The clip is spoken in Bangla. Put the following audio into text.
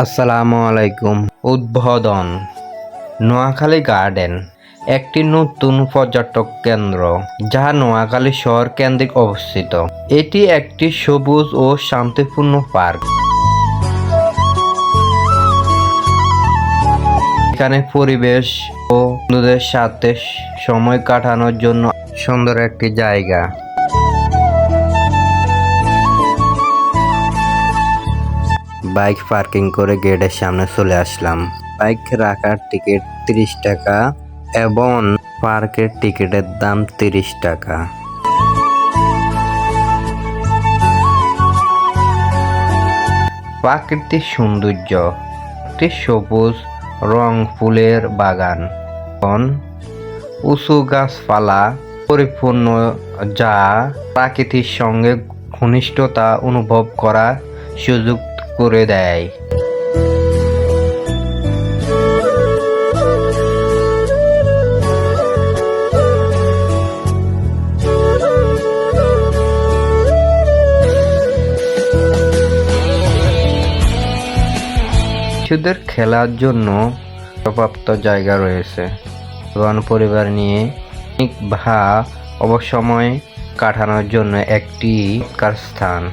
আসসালামু আলাইকুম। উদ্বোধন, নোয়াখালী গার্ডেন, একটি নতুন পর্যটক কেন্দ্র, যা নোয়াখালী শহর কেন্দ্রিক অবস্থিত। এটি একটি সবুজ ও শান্তিপূর্ণ পার্ক। এখানে পরিবেশ ও বন্ধুদের সাথে সময় কাটানোর জন্য সুন্দর একটি জায়গা। বাইক পার্কিং করে গেটের সামনে চলে আসলাম। বাইক রাখার টিকিট তিরিশ টাকা এবং পার্কের টিকিটের দাম তিরিশ টাকা। প্রাকৃতিক সৌন্দর্য, একটি সবুজ রং ফুলের বাগান। উঁচু গাছপালা পরিপূর্ণ, যা প্রাকৃতির সঙ্গে ঘনিষ্ঠতা অনুভব করার সুযোগ করে দেয়। শিশুদের খেলার জন্য পর্যাপ্ত জায়গা রয়েছে। এবং পরিবার নিয়ে বা অবসময় কাটানোর জন্য একটি কার স্থান